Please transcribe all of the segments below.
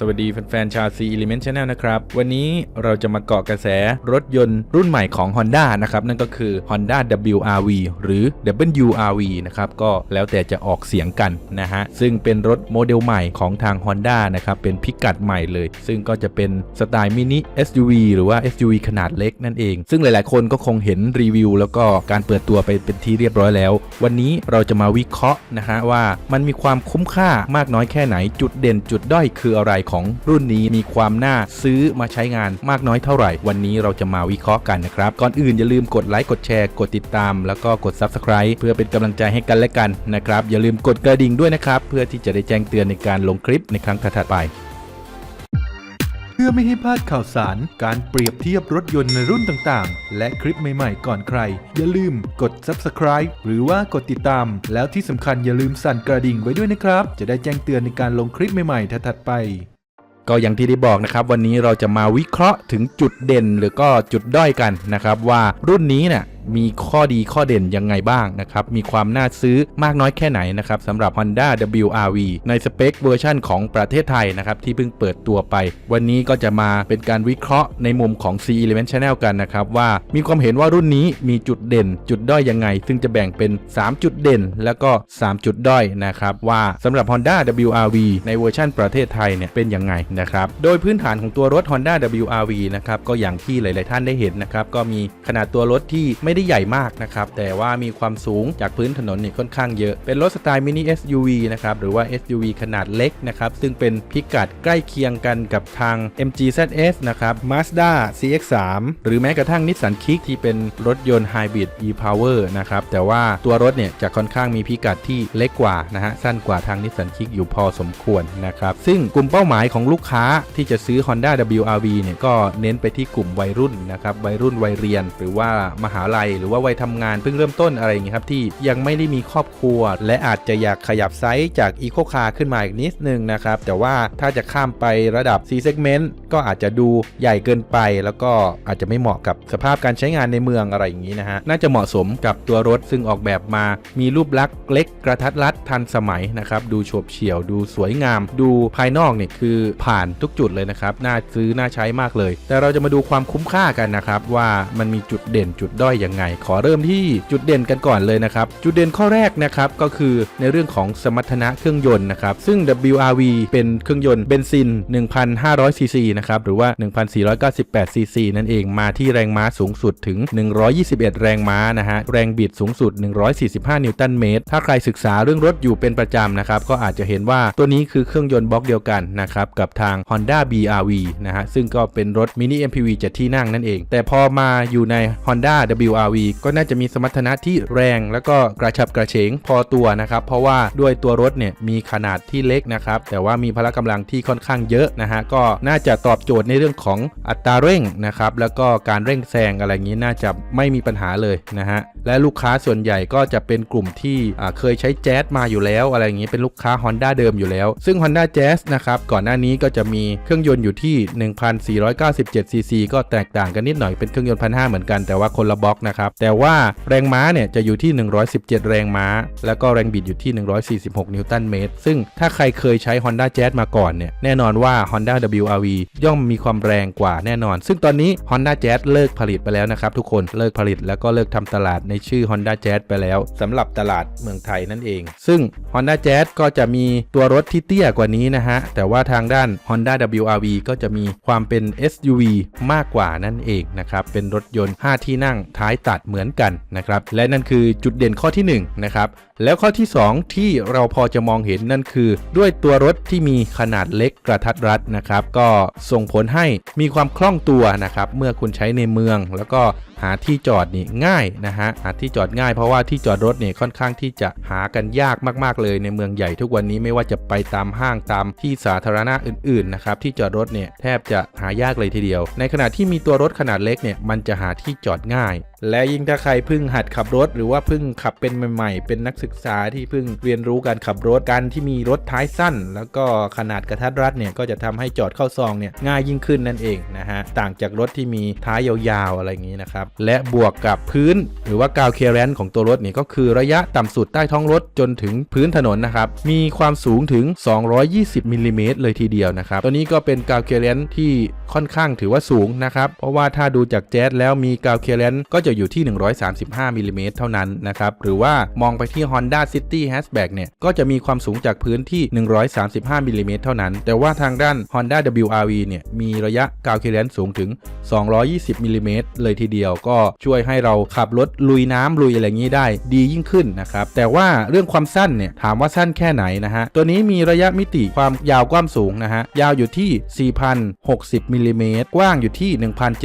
สวัสดีแฟนๆชาว C Element Channel นะครับ วันนี้เราจะมาเกาะกระแสรถยนต์รุ่นใหม่ของ Honda นะครับ นั่นก็คือ Honda WRV หรือ WRV นะครับ ก็แล้วแต่จะออกเสียงกันนะฮะ ซึ่งเป็นรถโมเดลใหม่ของทาง Honda นะครับ เป็นพิกัดใหม่เลย ซึ่งก็จะเป็นสไตล์มินิ SUV หรือว่า SUV ขนาดเล็กนั่นเอง ซึ่งหลายๆ คนก็คงเห็นรีวิว แล้วก็การเปิดตัวไปเป็นที่เรียบร้อยแล้ว วันนี้เราจะมาวิเคราะห์นะฮะว่ามันมีความคุ้มค่ามากน้อยแค่ไหนจุดเด่นจุดด้อยคืออะไรของรุ่นนี้มีความน่าซื้อมาใช้งานมากน้อยเท่าไหร่ วันนี้เราจะมาวิเคราะห์กันนะครับ ก่อนอื่นอย่าลืมกดไลค์กดแชร์กดติดตาม แล้วก็กด Subscribe เพื่อเป็นกำลังใจให้กันและกันนะครับ อย่าลืมกดกระดิ่งด้วยนะครับ เพื่อที่จะได้แจ้งเตือนในการลงคลิปในครั้งถัดไปเพื่อไม่ให้พลาดข่าวสาร การเปรียบเทียบรถยนต์ในรุ่นต่างๆ และคลิปใหม่ๆ ก่อนใคร อย่าลืมกด subscribe หรือว่ากดติดตาม แล้วที่สำคัญอย่าลืมสั่นกระดิ่งไว้ด้วยนะครับ จะได้แจ้งเตือนในการลงคลิปใหม่ๆ ถัดๆไป ก็อย่างที่ได้บอกนะครับ วันนี้เราจะมาวิเคราะห์ถึงจุดเด่น หรือก็จุดด้อยกันนะครับ ว่ารุ่นนี้เนี่ย มีข้อดีข้อเด่นยังไงบ้างนะครับ มีความน่าซื้อมากน้อยแค่ไหนนะครับสำหรับ Honda WRV ในสเปคเวอร์ชันของประเทศไทยนะครับที่เพิ่งเปิดตัวไป วันนี้ก็จะมาเป็นการวิเคราะห์ในมุมของ C Element Channel กันนะครับว่ามีความเห็นว่ารุ่นนี้มีจุดเด่น จุดด้อยยังไง ซึ่งจะแบ่งเป็น 3 จุดเด่น แล้วก็ 3 จุดด้อยนะครับว่าสำหรับ Honda WRV ในเวอร์ชันประเทศไทยเนี่ยเป็นยังไงนะครับโดยพื้นฐานของตัวรถ Honda WRV นะครับก็อย่างที่หลาย ๆ ท่านได้เห็นนะครับก็มีขนาดตัวรถที่ไม่ได้ใหญ่มากนะครับ แต่ว่ามีความสูงจากพื้นถนนนี่ค่อนข้างเยอะ เป็นรถสไตล์มินิ SUV นะครับ หรือว่า SUV ขนาดเล็กนะครับ ซึ่งเป็นพิกัดใกล้เคียงกันกับทาง MG ZS นะครับ Mazda CX-3 หรือแม้กระทั่ง Nissan Kick ที่เป็นรถยนต์ Hybrid e-Power นะครับ แต่ว่าตัวรถเนี่ยจะค่อนข้างมีพิกัดที่เล็กกว่านะฮะ สั้นกว่าทาง Nissan Kick อยู่พอสมควรนะครับ ซึ่งกลุ่มเป้าหมายของลูกค้าที่จะซื้อ Honda WRV เนี่ยก็เน้นไปที่กลุ่มวัยรุ่นนะครับ วัยรุ่นวัยเรียน หรือว่ามหาลัยหรือว่าวัยทำงานเพิ่งเริ่มต้นอะไรอย่างเงี้ยครับที่ยังไม่ได้มีครอบครัว และอาจจะอยากขยับไซส์จาก Eco Car ขึ้นมาอีกนิดนึงนะครับแต่ว่าถ้าจะข้ามไประดับ C segment ก็อาจจะดูใหญ่เกินไป แล้วก็อาจจะไม่เหมาะกับสภาพการใช้งานในเมืองอะไรอย่างนี้นะฮะน่าจะเหมาะสมกับตัวรถซึ่งออกแบบมา มีรูปลักษณ์เล็กกระทัดรัดทันสมัยนะครับดูโฉบเฉี่ยวดูสวยงาม ดูภายนอกเนี่ยคือผ่านทุกจุดเลยนะครับน่าซื้อน่าใช้มากเลย แต่เราจะมาดูความคุ้มค่ากันนะครับว่ามันมีจุดเด่นจุดด้อยยังไง ขอเริ่มที่จุดเด่นกันก่อนเลยนะครับ จุดเด่นข้อแรกนะครับก็คือในเรื่องของสมรรถนะเครื่องยนต์นะครับ ซึ่ง WRV เป็นเครื่องยนต์เบนซิน 1,500 ซีซีนะครับ หรือว่า 1,498 ซีซีนั่นเองมาที่แรงม้าสูงสุดถึง 121 แรงม้านะฮะ แรงบิดสูงสุด 145 นิวตันเมตร ถ้าใครศึกษาเรื่องรถอยู่เป็นประจำนะครับ ก็อาจจะเห็นว่าตัวนี้คือเครื่องยนต์บล็อกเดียวกันนะครับกับทาง Honda BRV นะฮะซึ่งก็เป็นรถมินิ MPV 7 ที่นั่งนั่นเอง แต่พอมาอยู่ใน Honda WRV ก็น่าจะมีสมรรถนะที่แรงแล้วก็กระฉับกระเฉงพอตัวนะครับ เพราะว่าด้วยตัวรถเนี่ยมีขนาดที่เล็กนะครับ แต่ว่ามีพละกำลังที่ค่อนข้างเยอะนะฮะก็น่าจะตอบโจทย์ในเรื่องของอัตราเร่งนะครับแล้วก็การเร่งแซงอะไรอย่างนี้น่าจะไม่มีปัญหาเลยนะฮะและลูกค้าส่วนใหญ่ก็จะเป็นกลุ่มที่เคยใช้แจ๊สมาอยู่แล้ว อะไรอย่างนี้เป็นลูกค้า Honda เดิมอยู่แล้ว ซึ่ง Honda Jazz นะครับก่อนหน้านี้ก็จะมีเครื่องยนต์อยู่ที่ 1,497ซีซีก็แตกต่างกันนิดหน่อยเป็นเครื่องยนต์1,500เหมือนกันแต่ว่าคนละบล็อกนะครับ แต่ว่าแรงม้าเนี่ยจะอยู่ที่ 117 แรงม้า แล้วก็แรงบิดอยู่ที่ 146 นิวตันเมตร ซึ่งถ้าใครเคยใช้ Honda Jazz มาก่อนเนี่ย แน่นอนว่า Honda WRV ย่อมมีความแรงกว่าแน่นอน ซึ่งตอนนี้ Honda Jazz เลิกผลิตไปแล้วนะครับทุกคน เลิกผลิตแล้วก็เลิกทำตลาดในชื่อ Honda Jazz ไปแล้วสำหรับตลาดเมืองไทยนั่นเอง ซึ่ง Honda Jazz ก็จะมีตัวรถที่เตี้ยกว่านี้นะฮะ แต่ว่าทางด้าน Honda WRV ก็จะมีความเป็น SUV มากกว่านั่นเองนะครับ เป็นรถยนต์ 5 ที่นั่งท้ายตัดเหมือนกันนะครับและนั่นคือจุดเด่นข้อที่1นะครับแล้วข้อที่ 2 ที่เราพอจะมองเห็นนั่นคือ ด้วยตัวรถที่มีขนาดเล็กกระทัดรัดนะครับ ก็ส่งผลให้มีความคล่องตัวนะครับ เมื่อคุณใช้ในเมือง แล้วก็หาที่จอดนี่ง่ายนะฮะหาที่จอดง่ายเพราะว่าที่จอดรถเนี่ยค่อนข้างที่จะหากันยากมาก ๆ เลยในเมืองใหญ่ทุกวันนี้ไม่ว่าจะไปตามห้างตามที่สาธารณะอื่นๆนะครับที่จอดรถเนี่ยแทบจะหายากเลยทีเดียว ในขณะที่มีตัวรถขนาดเล็กเนี่ยมันจะหาที่จอดง่าย และยิ่งถ้าใครเพิ่งหัดขับรถ หรือว่าเพิ่งขับเป็นใหม่ๆ เป็นนักศึกึกษาที่เพิ่งเรียนรู้การขับรถการที่มีรถท้ายสั้น แล้วก็ขนาดกระทัดรัดเนี่ยก็จะทำให้จอดเข้าซองเนี่ยง่ายยิ่งขึ้นนั่นเองนะฮะต่างจากรถที่มีท้ายยาวๆอะไรอย่างนี้นะครับและบวกกับพื้นหรือว่ากาวเคแรนของตัวรถเนี่ยก็คือระยะต่ำสุดใต้ท้องรถจนถึงพื้นถนนนะครับมีความสูงถึง 220มิลลิเมตรเลยทีเดียวนะครับตัวนี้ก็เป็นกาวเคแรนที่ค่อนข้างถือว่าสูงนะครับเพราะว่าถ้าดูจากแจ๊สแล้วมีกาวเคแรนก็จะอยู่ที่ 135มิลลิเมตรเท่านั้นนะครับหรือว่ามองไปที่ Honda City Hatchback เนี่ย ก็จะมีความสูงจากพื้นที่ 135มิลลิเมตรเท่านั้น แต่ว่าทางด้าน Honda WRV เนี่ย มีระยะกาวเคแรนสูงถึง 220มิลลิเมตรเลยทีเดียวก็ช่วยให้เราขับรถลุยน้ำลุยอะไรงี้ได้ดียิ่งขึ้นนะครับ แต่ว่าเรื่องความสั้นเนี่ย ถามว่าสั้นแค่ไหนนะฮะ ตัวนี้มีระยะมิติความยาวกว้างสูงนะฮะ ยาวอยู่ที่ 4,060มิลลิเมตรกว้างอยู่ที่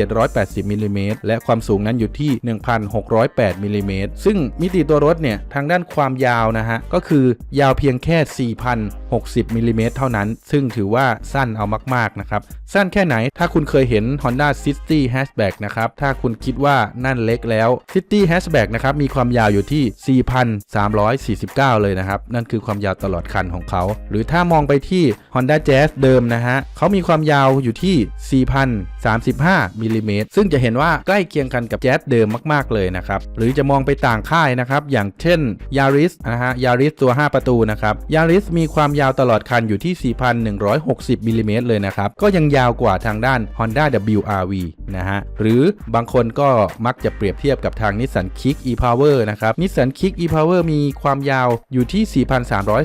1,780มิลลิเมตรและความสูงนั้นอยู่ที่ 1,608มิลลิเมตรซึ่งมิติตัวรถเนี่ยทางด้านความยาวนะฮะก็คือยาวเพียงแค่ 60มิลลิเมตรเท่านั้น ซึ่งถือว่าสั้นเอามากๆนะครับ สั้นแค่ไหนถ้าคุณเคยเห็น Honda City Hatchback นะครับ ถ้าคุณคิดว่านั่นเล็กแล้ว City Hatchback นะครับ มีความยาวอยู่ที่ 4,349 เลยนะครับ นั่นคือความยาวตลอดคันของเขา หรือถ้ามองไปที่ Honda Jazz เดิมนะฮะเขามีความยาวอยู่ที่ 4,035มิลลิเมตรซึ่งจะเห็นว่าใกล้เคียงกันกับ Jazz เดิมมากๆเลยนะครับ หรือจะมองไปต่างค่ายนะครับ อย่างเช่น Yaris นะฮะ Yaris ตัว 5 ประตูนะครับ Yaris มีความยาวตลอดคันอยู่ที่ 4,160มิลลิเมตรเลยนะครับ ก็ยังยาวกว่าทางด้าน Honda WRV นะฮะ หรือบางคนก็มักจะเปรียบเทียบกับทาง Nissan Kick e-Power นะครับ Nissan Kick e-Power มีความยาวอยู่ที่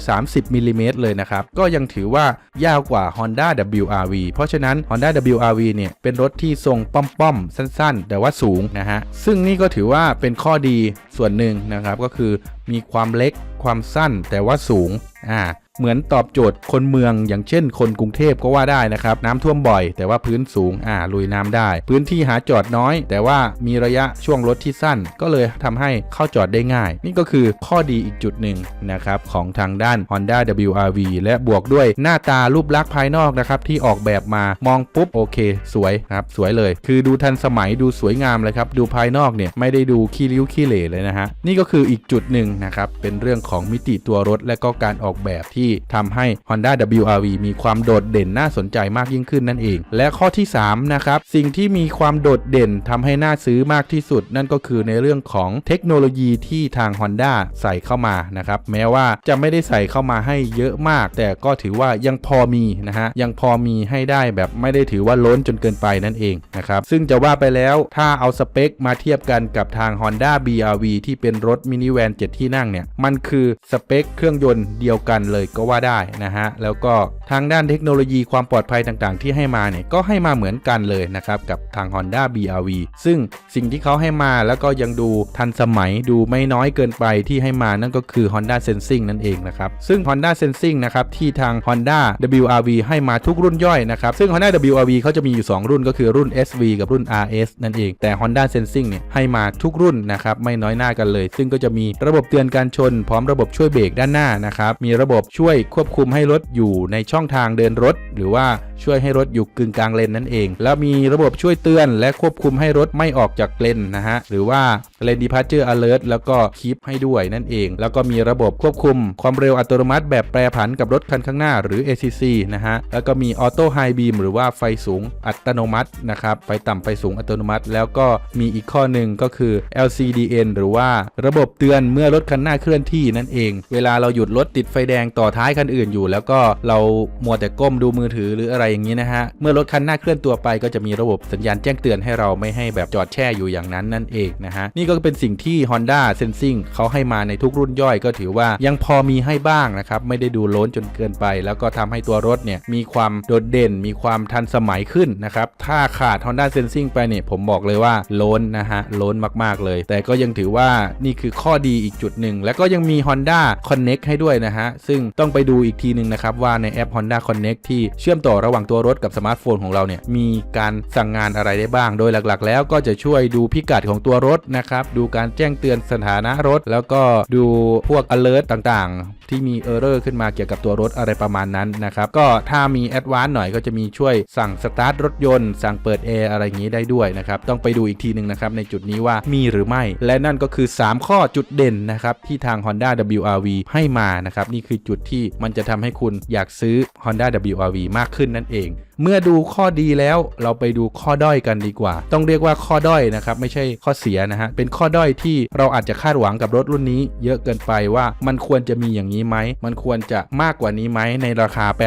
4,330มิลลิเมตรเลยนะครับ ก็ยังถือว่ายาวกว่า Honda WRV เพราะฉะนั้น Honda WRV เนี่ยเป็นรถที่ทรงป้อมๆ สั้นๆ แต่ว่าสูงนะฮะ ซึ่งนี่ก็ถือว่าเป็นข้อดีส่วนหนึ่งนะครับ ก็คือมีความเล็กความสั้นแต่ว่าสูงอ่า เหมือนตอบโจทย์คนเมืองอย่างเช่นคนกรุงเทพก็ว่าได้นะครับน้ำท่วมบ่อย แต่ว่าพื้นสูงอ่าลุยน้ำได้ พื้นที่หาจอดน้อย แต่ว่ามีระยะช่วงรถที่สั้น ก็เลยทำให้เข้าจอดได้ง่าย นี่ก็คือข้อดีอีกจุดหนึ่งนะครับของทางด้าน Honda WRV และบวกด้วยหน้าตารูปลักษณ์ภายนอกนะครับที่ออกแบบมามองปุ๊บโอเค สวยครับสวยเลย คือดูทันสมัยดูสวยงามเลยครับดูภายนอกเนี่ยไม่ได้ดูขี้ริ้วขี้เหร่เลยนะฮะนี่ก็คืออีกจุดหนึ่งนะครับเป็นเรื่องของมิติตัวรถและก็การออกแบบที่ทำให้ Honda WRV มีความโดดเด่นน่าสนใจมากยิ่งขึ้นนั่นเอง และข้อที่3นะครับสิ่งที่มีความโดดเด่นทำให้น่าซื้อมากที่สุด นั่นก็คือในเรื่องของเทคโนโลยีที่ทาง Honda ใส่เข้ามานะครับแม้ว่าจะไม่ได้ใส่เข้ามาให้เยอะมาก แต่ก็ถือว่ายังพอมีนะฮะยังพอมีให้ได้แบบไม่ได้ถือว่าล้นจนเกินไปนั่นเองนะครับซึ่งจะว่าไปแล้วถ้าเอาสเปคมาเทียบกันกับทาง Honda BRV ที่เป็นรถมินิแวน7ที่นั่งเนี่ยมันคือสเปคเครื่องยนต์เดียวกันเลยก็ว่าได้นะฮะแล้วก็ ทางด้านเทคโนโลยีความปลอดภัยต่างๆ ที่ให้มาเนี่ยก็ให้มาเหมือนกันเลยนะครับกับทาง Honda BRV ซึ่งสิ่งที่เขาให้มาแล้วก็ยังดูทันสมัยดูไม่น้อยเกินไปที่ให้มานั่นก็คือ Honda Sensing นั่นเองนะครับซึ่ง Honda Sensing นะครับที่ทาง Honda WRV ให้มาทุกรุ่นย่อยนะครับซึ่ง Honda WRV เขาจะมีอยู่ 2 รุ่นก็คือรุ่น SV กับรุ่น RS นั่นเอง แต่ Honda Sensing เนี่ยให้มาทุกรุ่นนะครับไม่น้อยหน้ากันเลย ซึ่งก็จะมีระบบเตือนการชน พร้อมระบบช่วยเบรกด้านหน้านะครับมีระบบช่วยควบคุมให้รถอยู่ในช่อง่องทางเดินรถ หรือว่าช่วยให้รถอยู่กึ่งกลางเลนนั่นเอง แล้วมีระบบช่วยเตือนและควบคุมให้รถไม่ออกจากเลนนะฮะหรือว่า Lane Departure Alert แล้วก็คีปให้ด้วยนั่นเอง แล้วก็มีระบบควบคุมความเร็วอัตโนมัติแบบแปรผันกับรถคันข้างหน้าหรือ ACC นะฮะแล้วก็มีออโต้ไฮบีมหรือว่าไฟสูงอัตโนมัตินะครับไฟต่ำไฟสูงอัตโนมัติ แล้วก็มีอีกข้อหนึ่งก็คือ LCDN หรือว่าระบบเตือนเมื่อรถคันหน้าเคลื่อนที่นั่นเอง เวลาเราหยุดรถติดไฟแดงต่อท้ายคันอื่นอยู่ แล้วก็เรามัวแต่ก้มดูมือถือหรืออะไรอย่างนี้นะฮะ เมื่อรถคันหน้าเคลื่อนตัวไปก็จะมีระบบสัญญาณแจ้งเตือนให้เราไม่ให้แบบจอดแช่อยู่อย่างนั้นนั่นเองนะฮะ นี่ก็เป็นสิ่งที่ Honda Sensing เขาให้มาในทุกรุ่นย่อยก็ถือว่ายังพอมีให้บ้างนะครับ ไม่ได้ดูโล้นจนเกินไป แล้วก็ทำให้ตัวรถเนี่ยมีความโดดเด่น มีความทันสมัยขึ้นนะครับ ถ้าขาด Honda Sensing ไปเนี่ยผมบอกเลยว่าโล้นนะฮะโล้นมากๆเลย แต่ก็ยังถือว่านี่คือข้อดีอีกจุดหนึ่งแล้วก็ยังมี Honda Connect ให้ด้วยนะฮะซึ่งต้องไปดูอีกทีหนึ่งนะครับว่าในแอป Honda Connect ที่เชื่อมต่อระหว่างตัวรถกับสมาร์ทโฟนของเราเนี่ยมีการสั่งงานอะไรได้บ้าง โดยหลักๆ แล้วก็จะช่วยดูพิกัดของตัวรถนะครับดูการแจ้งเตือนสถานะรถ แล้วก็ดูพวก alert ต่างๆ ที่มี error ขึ้นมาเกี่ยวกับตัวรถอะไรประมาณนั้นนะครับก็ถ้ามี advance หน่อยก็จะมีช่วยสั่งสตาร์ทรถยนต์ สั่งเปิดแอร์อะไรอย่างนี้ได้ด้วยนะครับต้องไปดูอีกทีหนึ่งนะครับในจุดนี้ว่ามีหรือไม่ และนั่นก็คือ 3 ข้อจุดเด่นนะครับที่ทาง Honda WRV ให้มานะครับนี่คือจุดที่มันจะทำให้คุณอยากซื้อ Honda WRV มากขึ้นนั่นเอง เมื่อดูข้อดีแล้วเราไปดูข้อด้อยกันดีกว่า ต้องเรียกว่าข้อด้อยนะครับไม่ใช่ข้อเสียนะฮะเป็นข้อด้อยที่เราอาจจะคาดหวังกับรถรุ่นนี้ เยอะเกินไปว่ามันควรจะมีอย่างนี้ไหมมันควรจะมากกว่านี้ไหมในราคา 8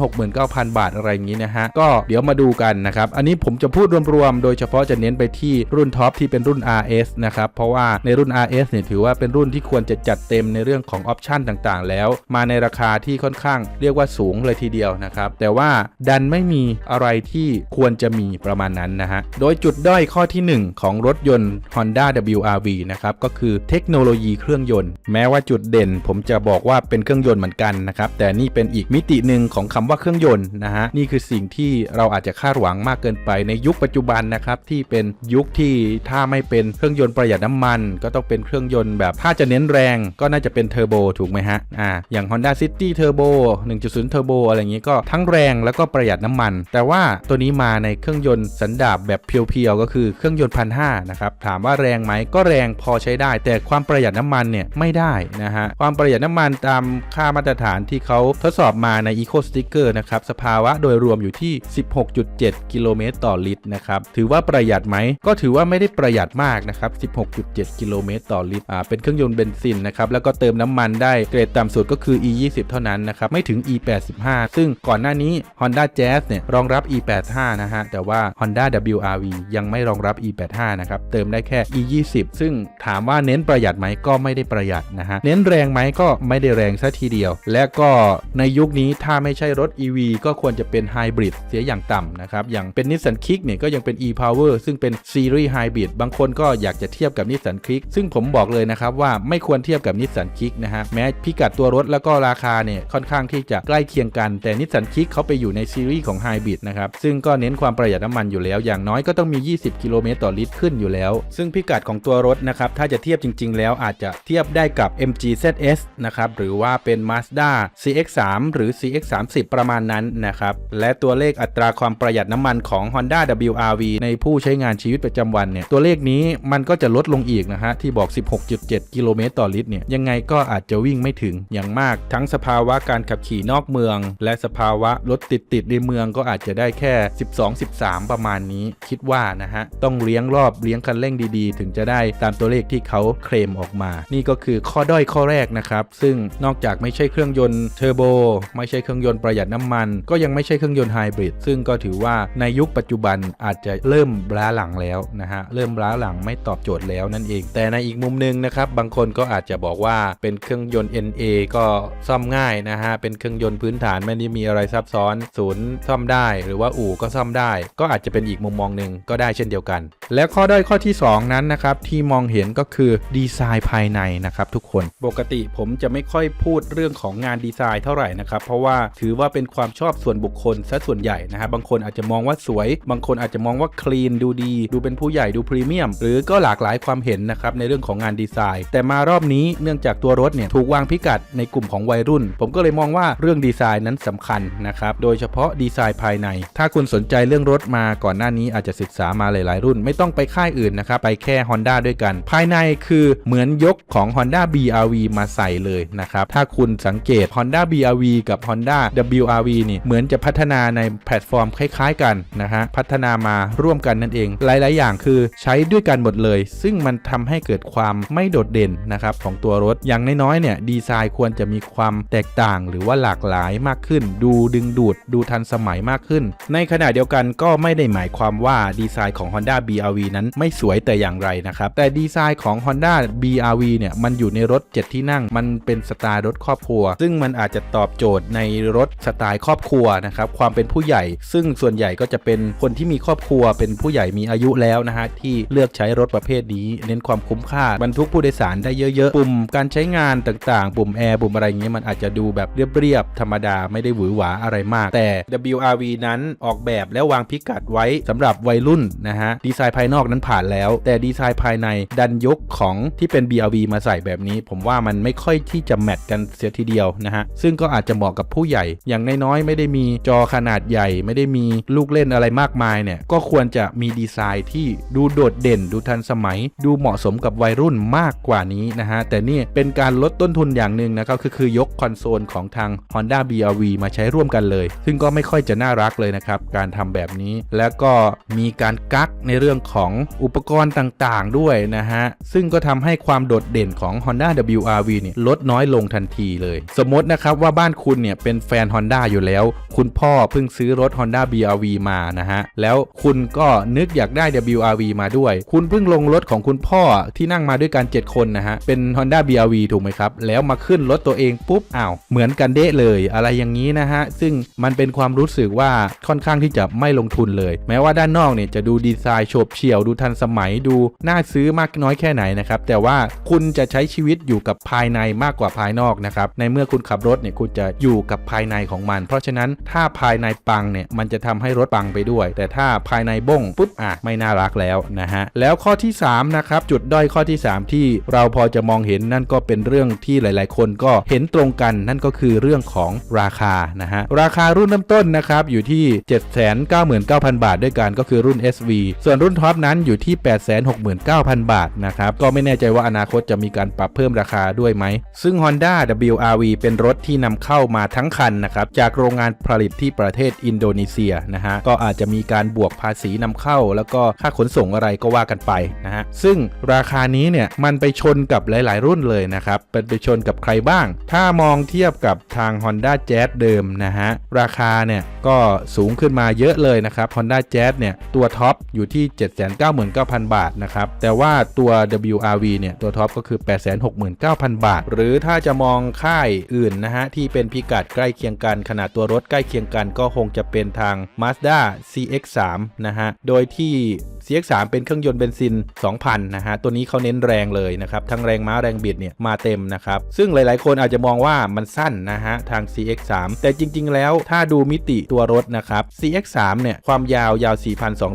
6 9 0 0 0 บาทอะไรอย่างนี้นะฮะก็เดี๋ยวมาดูกันนะครับอันนี้ผมจะพูดรวมๆโดยเฉพาะจะเน้นไปที่รุ่นท็อปที่เป็นรุ่น RS นะครับเพราะว่าในรุ่น RS เนี่ยถือว่าเป็นรุ่นที่ควรจะจัดเต็มในเรื่องของออปชันต่างๆ แล้ว มาในราคาที่ค่อนข้างเรียกว่าสูงเลยทีเดียวนะครับแต่ว่าดันไม่มีีอะไรที่ควรจะมีประมาณนั้นนะฮะ โดยจุดด้อยข้อที่ 1 ของรถยนต์ Honda WRV นะครับ ก็คือเทคโนโลยีเครื่องยนต์ แม้ว่าจุดเด่น ผมจะบอกว่าเป็นเครื่องยนต์เหมือนกันนะครับ แต่นี่เป็นอีกมิติหนึ่งของคำว่าเครื่องยนต์นะฮะ นี่คือสิ่งที่เราอาจจะคาดหวังมากเกินไปในยุคปัจจุบันนะครับที่เป็นยุคที่ถ้าไม่เป็นเครื่องยนต์ประหยัดน้ำมัน ก็ต้องเป็นเครื่องยนต์แบบถ้าจะเน้นแรงก็น่าจะเป็นเทอร์โบถูกไหมฮะอ่าอย่าง Honda City Turbo 1.0 Turbo อะไรอย่างนี้ก็ทั้งแรงแล้วก็ประหยัดน้ำมันแต่ว่าตัวนี้มาในเครื่องยนต์สันดาปแบบเพียวๆก็คือเครื่องยนต์พันห้านะครับถามว่าแรงไหมก็แรงพอใช้ได้ แต่ความประหยัดน้ำมันเนี่ยไม่ได้นะฮะความประหยัดน้ำมันตามค่ามาตรฐานที่เขาทดสอบมาใน Eco Sticker นะครับสภาวะโดยรวมอยู่ที่ 16.7 กิโลเมตรต่อลิตรนะครับถือว่าประหยัดไหมก็ถือว่าไม่ได้ประหยัดมากนะครับ 16.7 กิโลเมตรต่อลิตรอ่าเป็นเครื่องยนต์เบนซินนะครับแล้วก็เติมน้ำมันได้เกรดต่ำสุดก็คือ E 20 เท่านั้นนะครับไม่ถึง E 85 ซึ่งก่อนหน้านี้ Honda Jazz เนี่ยรองรับ E 85 นะฮะ แต่ว่า Honda WRV ยังไม่รองรับ E 85 นะครับ เติมได้แค่ E 20 ซึ่งถามว่าเน้นประหยัดไหมก็ไม่ได้ประหยัดนะฮะ เน้นแรงไหมก็ไม่ได้แรงซะทีเดียว และก็ในยุคนี้ถ้าไม่ใช่รถ EV ก็ควรจะเป็นไฮบริดเสียอย่างต่ำนะครับ อย่างเป็น Nissan Kick เนี่ยก็ยังเป็น e-power ซึ่งเป็นซีรีส์ไฮบริดบางคนก็อยากจะเทียบกับ Nissan Kick ซึ่งผมบอกเลยนะครับว่าไม่ควรเทียบกับ Nissan Kick นะฮะแม้พิกัดตัวรถแล้วก็ราคาเนี่ยค่อนข้างที่จะใกล้เคียงกันแต่ Nissan Kick เขาไปอยู่ในซีรีส์ของไฮบริดนะครับ ซึ่งก็เน้นความประหยัดน้ำมันอยู่แล้ว อย่างน้อยก็ต้องมี 20 กิโลเมตรต่อลิตรขึ้นอยู่แล้ว ซึ่งพิกัดของตัวรถนะครับ ถ้าจะเทียบจริง ๆ แล้วอาจจะเทียบได้กับ MG ZS นะครับ หรือว่าเป็น Mazda CX-3 หรือ CX-30 ประมาณนั้นนะครับ และตัวเลขอัตราความประหยัดน้ำมันของ Honda WRV ในผู้ใช้งานชีวิตประจำวันเนี่ย ตัวเลขนี้มันก็จะลดลงอีกนะฮะ ที่บอก 16.7 กิโลเมตรต่อลิตรเนี่ย ยังไงก็อาจจะวิ่งไม่ถึง อย่างมาก ทั้งสภาวะการขับขี่นอกเมือง และสภาวะรถติดติดๆในเมืองก็อาจจะได้แค่ 12-13 ประมาณนี้คิดว่านะฮะ ต้องเลี้ยงรอบเลี้ยงคันเร่งดีๆ ถึงจะได้ตามตัวเลขที่เขาเคลมออกมา นี่ก็คือข้อด้อยข้อแรกนะครับ ซึ่งนอกจากไม่ใช่เครื่องยนต์เทอร์โบไม่ใช่เครื่องยนต์ประหยัดน้ำมัน ก็ยังไม่ใช่เครื่องยนต์ไฮบริดซึ่งก็ถือว่าในยุคปัจจุบันอาจจะเริ่มล้าหลังแล้วนะฮะเริ่มล้าหลังไม่ตอบโจทย์แล้วนั่นเอง แต่ในอีกมุมหนึงนะครับบางคนก็อาจจะบอกว่าเป็นเครื่องยนต์ NA ก็ซ่อมง่ายนะฮะเป็นเครื่องยนต์พื้นฐานไม่ได้มีอะไรซับซ้อนศูนย์ซ่อมได้ หรือว่าอู่ก็ซ่อมได้ ก็อาจจะเป็นอีกมุมมองหนึ่งก็ได้เช่นเดียวกัน และข้อด้อยข้อที่ 2 นั้นนะครับที่มองเห็นก็คือดีไซน์ภายในนะครับทุกคนปกติผมจะไม่ค่อยพูดเรื่องของงานดีไซน์เท่าไหร่นะครับเพราะว่าถือว่าเป็นความชอบส่วนบุคคลซะส่วนใหญ่นะฮะบางคนอาจจะมองว่าสวย บางคนอาจจะมองว่าคลีนดูดี ดูเป็นผู้ใหญ่ดูพรีเมียม หรือก็หลากหลายความเห็นนะครับในเรื่องของงานดีไซน์ แต่มารอบนี้เนื่องจากตัวรถเนี่ยถูกวางพิกัดในกลุ่มของวัยรุ่น ผมก็เลยมองว่าเรื่องดีไซน์นั้นสำคัญนะครับโดยเฉพาะดีไซน์ภายใน ถ้าคุณสนใจเรื่องรถมาก่อนหน้านี้อาจจะศึกษามาหลายๆ รุ่น ไม่ต้องไปค่ายอื่นนะครับไปแค่ Honda ด้วยกัน ภายในคือเหมือนยกของ Honda BRV มาใส่เลยนะครับถ้าคุณสังเกต Honda BRV กับ Honda WRV นี่เหมือนจะพัฒนาในแพลตฟอร์มคล้าย ๆ กันนะฮะพัฒนามาร่วมกันนั่นเอง หลาย ๆ อย่างคือใช้ด้วยกันหมดเลย ซึ่งมันทำให้เกิดความไม่โดดเด่นนะครับของตัวรถอย่างน้อยๆเนี่ยดีไซน์ควรจะมีความแตกต่าง หรือว่าหลากหลายมากขึ้น ดูดึงดูดดูทันสมัยมากขึ้น ในขณะเดียวกันก็ไม่ได้หมายความว่าดีไซน์ของ Honda BRV นั้นไม่สวยแต่อย่างไรนะครับ แต่ดีไซน์ของ Honda BRV เนี่ยมันอยู่ในรถ 7 ที่นั่ง มันเป็นสไตล์รถครอบครัว ซึ่งมันอาจจะตอบโจทย์ในรถสไตล์ครอบครัวนะครับความเป็นผู้ใหญ่ ซึ่งส่วนใหญ่ก็จะเป็นคนที่มีครอบครัว เป็นผู้ใหญ่มีอายุแล้วนะฮะที่เลือกใช้รถประเภทนี้ เน้นความคุ้มค่าบรรทุกผู้โดยสารได้เยอะๆปุ่มการใช้งานต่างๆ ปุ่มแอร์ปุ่มอะไรอย่างเงี้ยมันอาจจะดูแบบเรียบๆธรรมดาไม่ได้หวือหวาอะไรมากแต่ wr RV นั้นออกแบบและวางพิกัดไว้สำหรับวัยรุ่นนะฮะดีไซน์ภายนอกนั้นผ่านแล้ว แต่ดีไซน์ภายในดันยกของที่เป็น BRV มาใส่แบบนี้ ผมว่ามันไม่ค่อยที่จะแมทกันเสียทีเดียวนะฮะซึ่งก็อาจจะเหมาะกับผู้ใหญ่ อย่างน้อยๆไม่ได้มีจอขนาดใหญ่ ไม่ได้มีลูกเล่นอะไรมากมายเนี่ยก็ควรจะมีดีไซน์ที่ดูโดดเด่น ดูทันสมัย ดูเหมาะสมกับวัยรุ่นมากกว่านี้นะฮะแต่นี่เป็นการลดต้นทุนอย่างหนึ่งนะครับคือคือยกคอนโซลของทาง Honda BRV มาใช้ร่วมกันเลย ซึ่งก็ไม่ค่อยจะน่ารักเลยนะครับ การทำแบบนี้แล้วก็มีการกักในเรื่องของอุปกรณ์ต่างๆด้วยนะฮะ ซึ่งก็ทำให้ความโดดเด่นของ Honda WRV เนี่ยลดน้อยลงทันทีเลย สมมตินะครับว่าบ้านคุณเนี่ยเป็นแฟน Honda อยู่แล้ว คุณพ่อเพิ่งซื้อรถ Honda BRV มานะฮะ แล้วคุณก็นึกอยากได้ WRV มาด้วย คุณเพิ่งลงรถของคุณพ่อที่นั่งมาด้วยกัน 7 คนนะฮะ เป็น Honda BRV ถูกไหมครับ แล้วมาขึ้นรถตัวเองปุ๊บอ้าวเหมือนกันเดะเลย อะไรอย่างนี้นะฮะ ซึ่งมันเป็นความรู้สึกว่าค่อนข้างที่จะไม่ลงทุนเลย แม้ว่าด้านนอกเนี่ยจะดูดีไซน์โฉบเฉี่ยวดูทันสมัยดูน่าซื้อมากน้อยแค่ไหนนะครับแต่ว่าคุณจะใช้ชีวิตอยู่กับภายในมากกว่าภายนอกนะครับในเมื่อคุณขับรถเนี่ยคุณจะอยู่กับภายในของมัน เพราะฉะนั้นถ้าภายในปังเนี่ยมันจะทำให้รถปังไปด้วย แต่ถ้าภายในบ้งปุ๊บอะไม่น่ารักแล้วนะฮะแล้วข้อที่3นะครับจุดด้อยข้อที่ 3 ที่เราพอจะมองเห็นนั่นก็เป็นเรื่องที่หลาย ๆ คนก็เห็นตรงกันนั่นก็คือเรื่องของราคานะฮะราคารุ่นเริ่มต้นนะครับอยู่ที่ 799,000 บาทด้วยกันก็คือรุ่น SV ส่วนรุ่นท็อปนั้นอยู่ที่ 869,000 บาทนะครับก็ไม่แน่ใจว่าอนาคตจะมีการปรับเพิ่มราคาด้วยไหม ซึ่ง Honda WRV เป็นรถที่นำเข้ามาทั้งคันนะครับจากโรงงานผลิตที่ประเทศอินโดนีเซียนะฮะก็อาจจะมีการบวกภาษีนำเข้า แล้วก็ค่าขนส่งอะไรก็ว่ากันไปนะฮะซึ่งราคานี้เนี่ยมันไปชนกับหลาย ๆ รุ่นเลยนะครับเป็นไปชนกับใครบ้าง ถ้ามองเทียบกับทาง Honda Jazz เดิมนะฮะราคาเนี่ยก็็สูงขึ้นมาเยอะเลยนะครับ Honda Jazz เนี่ย ตัวท็อปอยู่ที่ 799,000 บาทนะครับ แต่ว่าตัว WRV เนี่ย ตัวท็อปก็คือ 869,000 บาท หรือถ้าจะมองค่ายอื่นนะฮะ ที่เป็นพิกัดใกล้เคียงกัน ขนาดตัวรถใกล้เคียงกันก็คงจะเป็นทาง Mazda CX3 นะฮะ โดยที่ CX3 เป็นเครื่องยนต์เบนซิน 2,000 นะฮะ ตัวนี้เขาเน้นแรงเลยนะครับ ทั้งแรงม้าแรงบิดเนี่ยมาเต็มนะครับ ซึ่งหลายๆ คนอาจจะมองว่ามันสั้นนะฮะ ทาง CX3 แต่จริง ๆ แล้วถ้าดูมิติตัวรถนะครับ CX3 เนี่ยความยาวยาว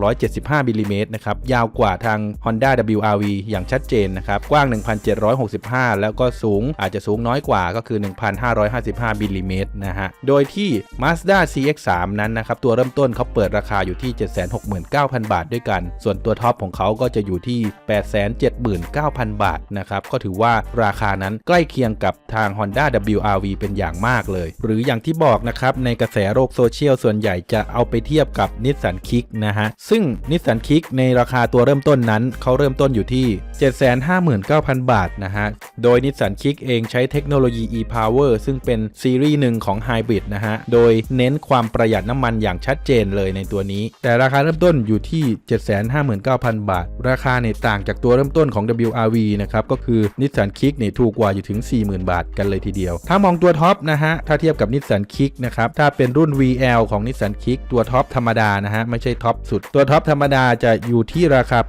4,275มิลลิเมตรนะครับ ยาวกว่าทาง Honda WRV อย่างชัดเจนนะครับ กว้าง 1,765 แล้วก็สูงอาจจะสูงน้อยกว่าก็คือ 1,555มิลลิเมตรนะฮะ โดยที่ Mazda CX3 นั้นนะครับ ตัวเริ่มต้นเขาเปิดราคาอยู่ที่ 769,000 บาทด้วยกันส่วนตัวท็อปของเขาก็จะอยู่ที่ 879,000 บาทนะครับ ก็ถือว่าราคานั้นใกล้เคียงกับทาง Honda WRV เป็นอย่างมากเลย หรืออย่างที่บอกนะครับ ในกระแสโลกโซเชียลส่วนใหญ่จะเอาไปเทียบกับ Nissan Kick นะฮะ ซึ่ง Nissan Kick ในราคาตัวเริ่มต้นนั้น เขาเริ่มต้นอยู่ที่ 759,000 บาทนะฮะ โดย Nissan Kick เองใช้เทคโนโลยี e-power ซึ่งเป็นซีรีส์หนึ่งของ Hybrid นะฮะ โดยเน้นความประหยัดน้ำมันอย่างชัดเจนเลยในตัวนี้ แต่ราคาเริ่มต้นอยู่ที่ 7 5 0 0 59,000 บาท ราคาเนี่ยต่างจากตัวเริ่มต้นของ WRV นะครับก็คือ Nissan Kick เนี่ยถูกกว่าอยู่ถึง 40,000 บาทกันเลยทีเดียว ถ้ามองตัวท็อปนะฮะถ้าเทียบกับ Nissan Kick นะครับถ้าเป็นรุ่น VL ของ Nissan Kick ตัวท็อปธรรมดานะฮะไม่ใช่ท็อปสุดตัวท็อปธรรมดาจะอยู่ที่ราคา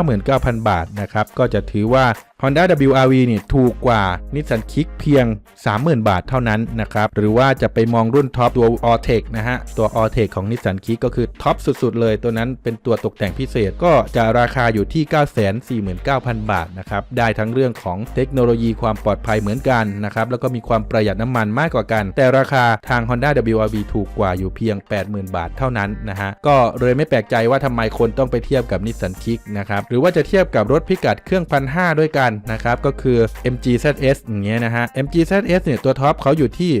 899,000 บาทนะครับก็จะถือว่า Honda WRV เนี่ยถูกกว่า Nissan Kick เพียง 30,000 บาทเท่านั้นนะครับ หรือว่าจะไปมองรุ่นท็อปตัว a l t e c นะฮะ ตัว a l t e c ของ Nissan Kick ก็คือท็อปสุดๆเลย ตัวนั้นเป็นตัวตกแต่งพิเศษก็จะราคาอยู่ที่ 949,000 บาทนะครับ ได้ทั้งเรื่องของเทคโนโลยีความปลอดภัยเหมือนกันนะครับ แล้วก็มีความประหยัดน้ำมันมากกว่ากัน แต่ราคาทาง Honda WRV ถูกกว่าอยู่เพียง 80,000 บาทเท่านั้นนะฮะ ก็เลยไม่แปลกใจว่าทำไมคนต้องไปเทียบกับ Nissan Kick นะครับ หรือว่าจะเทียบกับรถพิกัดเครื่องพันห้าด้วยกันนะครับก็คือ MG ZS อย่างเงี้ยนะฮะ MG ZS เนี่ยตัวท็อปเขาอยู่ที่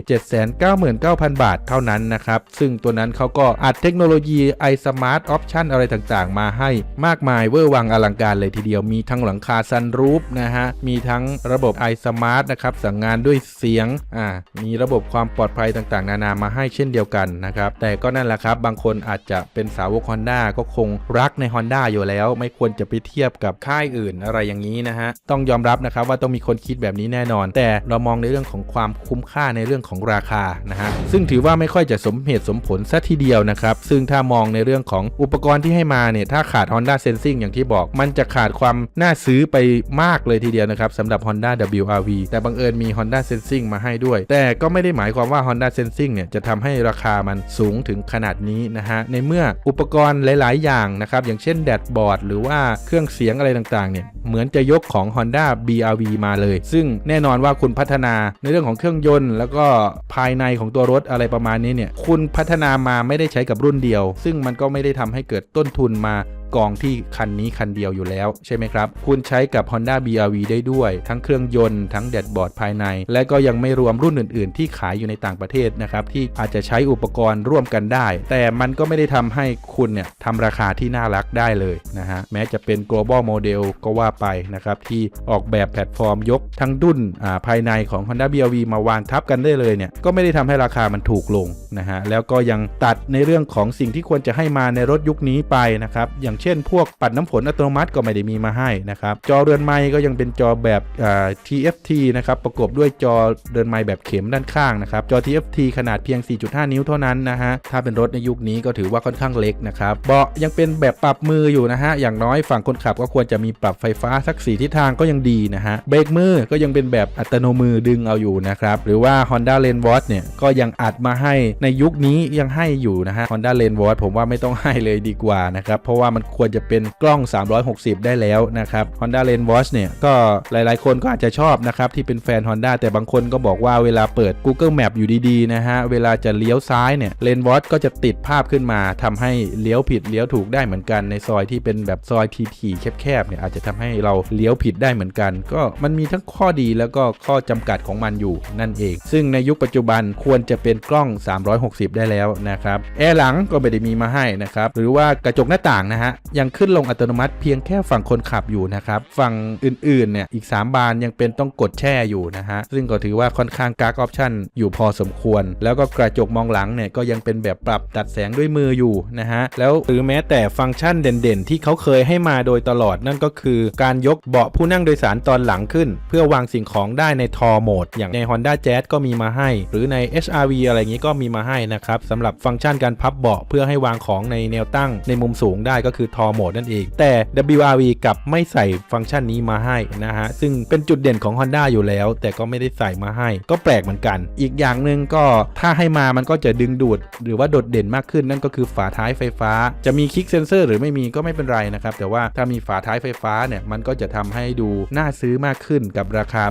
799,000 บาทเท่านั้นนะครับ ซึ่งตัวนั้นเขาก็อัดเทคโนโลยี iSmart Option อะไรต่างๆ มาให้มากมายเวอร์วังอลังการเลยทีเดียวมีทั้งหลังคาซันรูฟนะฮะมีทั้งระบบ iSmart นะครับสั่งงานด้วยเสียงอ่ามีระบบความปลอดภัยต่างๆ นานามาให้เช่นเดียวกันนะครับแต่ก็นั่นแหละครับบางคนอาจจะเป็นสาวก Honda ก็คงรักใน Honda อยู่แล้ว ไม่ควรจะไปเทียบกับค่ายอื่นอะไรอย่างนี้นะฮะต้ององยอมรับนะครับว่าต้องมีคนคิดแบบนี้แน่นอน แต่เรามองในเรื่องของความคุ้มค่าในเรื่องของราคานะฮะซึ่งถือว่าไม่ค่อยจะสมเหตุสมผลซะทีเดียวนะครับซึ่งถ้ามองในเรื่องของอุปกรณ์ที่ให้มาเนี่ยถ้าขาด Honda Sensing อย่างที่บอก มันจะขาดความน่าซื้อไปมากเลยทีเดียวนะครับสำหรับ Honda WRV แต่บังเอิญมี Honda Sensing มาให้ด้วย แต่ก็ไม่ได้หมายความว่า Honda Sensing เนี่ยจะทำให้ราคามันสูงถึงขนาดนี้นะฮะในเมื่ออุปกรณ์หลาย ๆ อย่างนะครับอย่างเช่นแดดบอร์ดหรือว่าเครื่องเสียงอะไรต่าง ๆ เนี่ยเหมือนจะยกของ Honda BRV มาเลย ซึ่งแน่นอนว่าคุณพัฒนาในเรื่องของเครื่องยนต์ แล้วก็ภายในของตัวรถอะไรประมาณนี้เนี่ยคุณพัฒนามาไม่ได้ใช้กับรุ่นเดียว ซึ่งมันก็ไม่ได้ทำให้เกิดต้นทุนมากองที่คันนี้คันเดียวอยู่แล้วใช่ไหมครับ คุณใช้กับ Honda BRV ได้ด้วย ทั้งเครื่องยนต์ทั้งแดชบอร์ดภายใน และก็ยังไม่รวมรุ่นอื่น ๆ ที่ขายอยู่ในต่างประเทศนะครับที่อาจจะใช้อุปกรณ์ร่วมกันได้ แต่มันก็ไม่ได้ทำให้คุณเนี่ยทำราคาที่น่ารักได้เลยนะฮะแม้จะเป็น global model ก็ว่าไปนะครับที่ออกแบบแพลตฟอร์มยกทั้งดุนอ่าภายในของ Honda BRV มาวางทับกันได้เลยเนี่ยก็ไม่ได้ทำให้ราคามันถูกลงนะฮะแล้วก็ยังตัดในเรื่องของสิ่งที่ควรจะให้มาในรถยุคนี้ไปนะครับอย่างเช่น พวกปัดน้ำฝนอัตโนมัติก็ไม่ได้มีมาให้นะครับ จอเรือนไม้ก็ยังเป็นจอแบบอ่า TFT นะครับประกอบด้วยจอเรือนไม้แบบเข็มด้านข้างนะครับจอ TFT ขนาดเพียง 4.5 นิ้วเท่านั้นนะฮะถ้าเป็นรถในยุคนี้ก็ถือว่าค่อนข้างเล็กนะครับเบาะยังเป็นแบบปรับมืออยู่นะฮะอย่างน้อยฝั่งคนขับก็ควรจะมีปรับไฟฟ้าสักสีทิศทางก็ยังดีนะฮะเบรกมือก็ยังเป็นแบบอัตโนมือดึงเอาอยู่นะครับหรือว่า Honda l a n e w a t c h เนี่ยก็ยังอัดมาให้ในยุคนี้ยังให้อยู่นะฮะ Honda l a n e w a t c h ผมว่าไม่ต้องให้เลยดีกว่านะครับเพราะว่ามันควรจะเป็นกล้อง 360 ได้แล้วนะครับ Honda l a n e w a t c h เนี่ยก็หลายๆ คนก็อาจจะชอบนะครับที่เป็นแฟน Honda แต่บางคนก็บอกว่าเวลาเปิด Google Map อยู่ดีๆนะฮะเวลาจะเลี้ยวซ้ายเนี่ย l a n e w a t c h ก็จะติดภาพขึ้นมาทำให้เลี้ยวผิดเลี้ยวถูกได้เหมือนกัน ในซอยที่เป็นแบบซอยทีๆแคบๆเนี่ยอาจจะทำให้เราเลี้ยวผิดได้เหมือนกัน ก็มันมีทั้งข้อดีแล้วก็ข้อจำกัดของมันอยู่นั่นเอง ซึ่งในยุคปัจจุบันควรจะเป็นกล้อง 360 ได้แล้วนะครับแอร์หลังก็ไม่ได้มีมาให้นะครับหรือว่ากระจกหน้าต่างนะฮะยังขึ้นลงอัตโนมัติเพียงแค่ฝั่งคนขับอยู่นะครับ ฝั่งอื่นๆเนี่ยอีก 3 บานยังเป็นต้องกดแช่อยู่นะฮะ ซึ่งก็ถือว่าค่อนข้างกากออปชั่นอยู่พอสมควร แล้วก็กระจกมองหลังเนี่ยก็ยังเป็นแบบปรับตัดแสงด้วยมืออยู่นะฮะ แล้วหรือแม้แต่ฟังก์ชันเด่นๆ ที่เขาเคยให้มาโดยตลอดนั่นก็คือการยกเบาะผู้นั่งโดยสารตอนหลังขึ้น เพื่อวางสิ่งของได้ในทอโหมด อย่างใน Honda Jazz ก็มีมาให้ หรือใน HRV อะไรอย่างนี้ก็มีมาให้นะครับสำหรับฟังก์ชันการพับเบาะเพื่อให้วางของในแนวตั้งในมุมสูงได้ก็คือทอโหมดนั่นเอง แต่ WRV กลับไม่ใส่ฟังก์ชันนี้มาให้นะฮะ ซึ่งเป็นจุดเด่นของ Honda อยู่แล้ว แต่ก็ไม่ได้ใส่มาให้ ก็แปลกเหมือนกัน อีกอย่างหนึ่งก็ถ้าให้มามันก็จะดึงดูด หรือว่าโดดเด่นมากขึ้นนั่นก็คือฝาท้ายไฟฟ้า จะมีคลิกเซนเซอร์หรือไม่มีก็ไม่เป็นไรนะครับ แต่ว่าถ้ามีฝาท้ายไฟฟ้าเนี่ยมันก็จะทำให้ดูน่าซื้อมากขึ้นกับราคา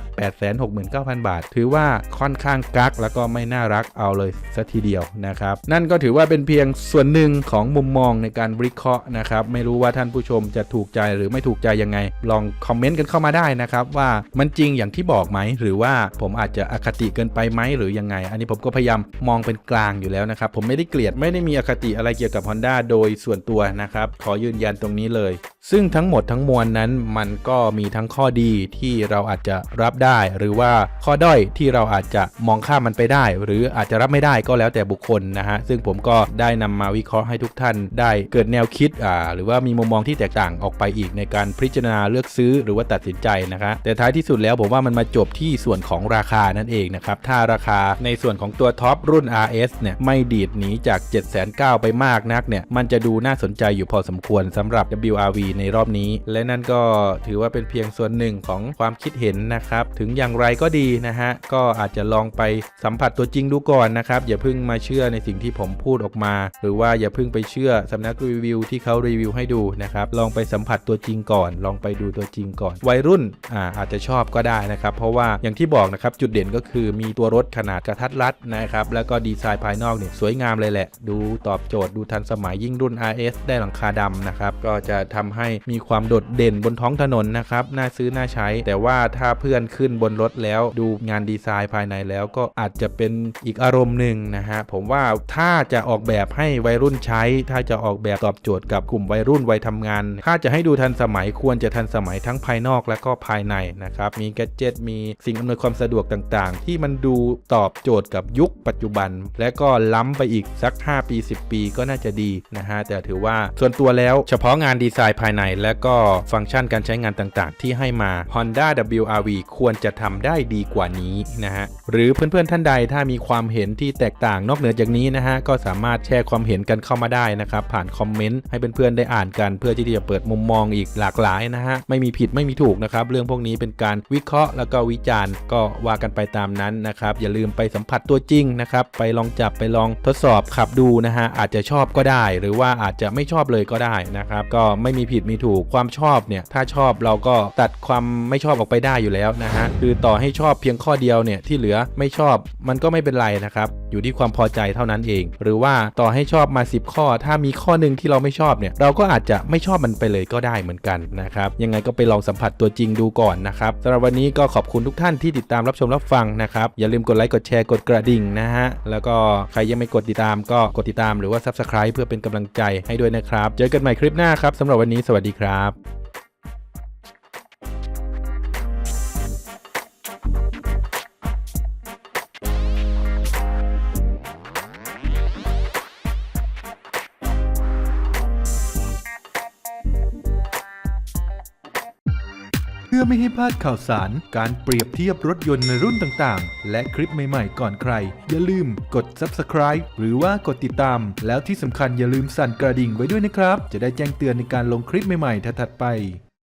869,000 บาท ถือว่าค่อนข้างกักแล้วก็ไม่น่ารักเอาเลยสัทีเดียวนะครับ นั่นก็ถือว่าเป็นเพียงส่วนหนึ่งของมุมมองในการวิเคราะห์นะครับไม่รู้ว่าท่านผู้ชมจะถูกใจหรือไม่ถูกใจยังไง ลองคอมเมนต์กันเข้ามาได้นะครับ ว่ามันจริงอย่างที่บอกไหม หรือว่าผมอาจจะอคติเกินไปไหมหรือยังไง อันนี้ผมก็พยายามมองเป็นกลางอยู่แล้วนะครับ ผมไม่ได้เกลียดไม่ได้มีอคติอะไรเกี่ยวกับ Honda โดยส่วนตัวนะครับ ขอยืนยันตรงนี้เลย ซึ่งทั้งหมดทั้งมวลนั้นมันก็มีทั้งข้อดีที่เราอาจจะรับได้ หรือว่าข้อด้อยที่เราอาจจะมองข้ามมันไปได้ หรืออาจจะรับไม่ได้ก็แล้วแต่บุคคลนะฮะซึ่งผมก็ได้นำมาวิเคราะห์ให้ทุกท่านได้เกิดแนวคิดอ่าหรือว่ามีมุมมองที่แตกต่างออกไปอีกในการพิจารณาเลือกซื้อหรือว่าตัดสินใจนะคะแต่ท้ายที่สุดแล้วผมว่ามันมาจบที่ส่วนของราคานั่นเองนะครับถ้าราคาในส่วนของตัวท็อปรุ่น RS เนี่ยไม่ดีดหนีจาก 7 9 0 0 0ไปมากนักเนี่ยมันจะดูน่าสนใจอยู่พอสมควรสำหรับ WRV ในรอบนี้ และนั่นก็ถือว่าเป็นเพียงส่วนหนึ่งของความคิดเห็นนะครับ ถึงอย่างไรก็ดีนะฮะ ก็อาจจะลองไปสัมผัสตัวจริงดูก่อนนะครับ อย่าเพิ่งมาเชื่อในสิ่งที่ผมพูดออกมา หรือว่าอย่าเพิ่งไปเชื่อสำนักรีวิวที่เขารีวิวให้ดูนะครับลองไปสัมผัสตัวจริงก่อน ลองไปดูตัวจริงก่อน วัยรุ่นอ่าอาจจะชอบก็ได้นะครับ เพราะว่าอย่างที่บอกนะครับจุดเด่นก็คือมีตัวรถขนาดกระทัดรัดนะครับ แล้วก็ดีไซน์ภายนอกเนี่ยสวยงามเลยแหละ ดูตอบโจทย์ดูทันสมัยยิ่งรุ่น RS ได้หลังคาดำนะครับ ก็จะทำให้มีความโดดเด่นบนท้องถนนนะครับน่าซื้อน่าใช้ แต่ว่าถ้าเพื่อนขึ้นบนรถแล้วดูงานดีไซน์ภายในแล้วก็อาจจะเป็นอีกอารมณ์หนึ่งนะฮะผมว่าถ้าจะออกแบบให้วัยรุ่นใช้ ถ้าจะออกแบบตอบโจทย์กับกลุ่มวัยรุ่นวัยทำงาน ถ้าจะให้ดูทันสมัยควรจะทันสมัยทั้งภายนอกและก็ภายในนะครับ มีแกดเจิตมีสิ่งอำนวยความสะดวกต่างๆ ที่มันดูตอบโจทย์กับยุคปัจจุบัน และก็ล้ำไปอีกสัก 5 ปี 10 ปีก็น่าจะดีนะฮะ แต่ถือว่าส่วนตัวแล้วเฉพาะงานดีไซน์ภายใน และก็ฟังก์ชันการใช้งานต่างๆ ที่ให้มา Honda WRV ควรจะทำได้ดีกว่านี้นะฮะ หรือเพื่อนๆท่านใดถ้ามีความเห็นที่แตกต่างนอกเหนือจากนี้นะฮะ ก็สามารถแชร์ความเห็นกันเข้ามาได้นะครับ ผ่านคอมเมนต์ให้เพื่อนๆได้อ่านกันเพื่อที่จะเปิดมุมมองอีกหลากหลายนะฮะไม่มีผิดไม่มีถูกนะครับเรื่องพวกนี้เป็นการวิเคราะห์แล้วก็วิจารณ์ก็ว่ากันไปตามนั้นนะครับอย่าลืมไปสัมผัสตัวจริงนะครับไปลองจับไปลองทดสอบขับดูนะฮะอาจจะชอบก็ได้ หรือว่าอาจจะไม่ชอบเลยก็ได้นะครับก็ไม่มีผิดมีถูกความชอบเนี่ยถ้าชอบเราก็ตัดความไม่ชอบออกไปได้อยู่แล้วนะฮะคือต่อให้ชอบเพียงข้อเดียวเนี่ยที่เหลือไม่ชอบมันก็ไม่เป็นไรนะครับอยู่ที่ความพอใจเท่านั้นเอง หรือว่าต่อให้ชอบมา 10 ข้อ ถ้ามีข้อหนึ่งที่เราไม่ชอบเนี่ยเราเราก็อาจจะไม่ชอบมันไปเลยก็ได้เหมือนกันนะครับยังไงก็ไปลองสัมผัสตัวจริงดูก่อนนะครับสำหรับวันนี้ก็ขอบคุณทุกท่านที่ติดตามรับชมรับฟังนะครับอย่าลืมกดไลค์กดแชร์กดกระดิ่งนะฮะแล้วก็ใครยังไม่กดติดตามก็กดติดตามหรือว่า Subscribe เพื่อเป็นกำลังใจให้ด้วยนะครับ เจอกันใหม่คลิปหน้าครับสำหรับวันนี้สวัสดีครับ พื่อไม่ให้พลาดข่าวสาร การเปรียบเทียบรถยนต์ในรุ่นต่างๆ และคลิปใหม่ๆ ก่อนใคร อย่าลืมกด subscribe หรือว่ากดติดตาม แล้วที่สำคัญอย่าลืมสั่นกระดิ่งไว้ด้วยนะครับ จะได้แจ้งเตือนในการลงคลิปใหม่ๆถัดๆไป